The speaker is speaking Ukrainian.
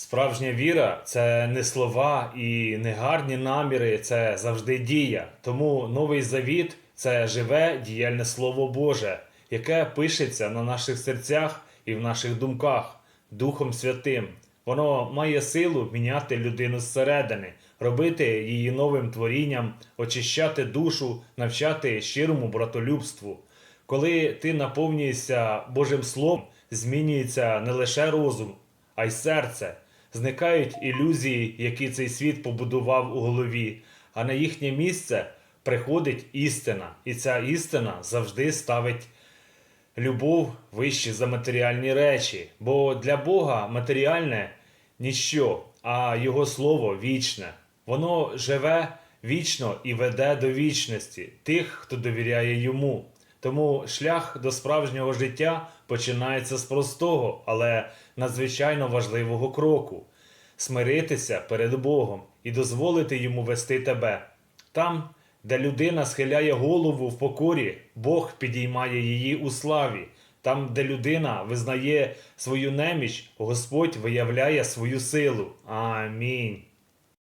Справжня віра це не слова і не гарні наміри, це завжди дія. Тому новий завіт це живе діяльне Слово Боже, яке пишеться на наших серцях і в наших думках Духом Святим. Воно має силу міняти людину зсередини, робити її новим творінням, очищати душу, навчати щирому братолюбству. Коли ти наповнюєшся Божим Словом, змінюється не лише розум, а й серце. Зникають ілюзії, які цей світ побудував у голові, а на їхнє місце приходить істина, і ця істина завжди ставить любов вище за матеріальні речі. Бо для Бога матеріальне ніщо, а Його слово вічне. Воно живе вічно і веде до вічності тих, хто довіряє йому. Тому шлях до справжнього життя починається з простого, але надзвичайно важливого кроку смиритися перед Богом і дозволити йому вести тебе. Там, де людина схиляє голову в покорі, Бог підіймає її у славі. Там, де людина визнає свою неміч, Господь виявляє свою силу. Амінь.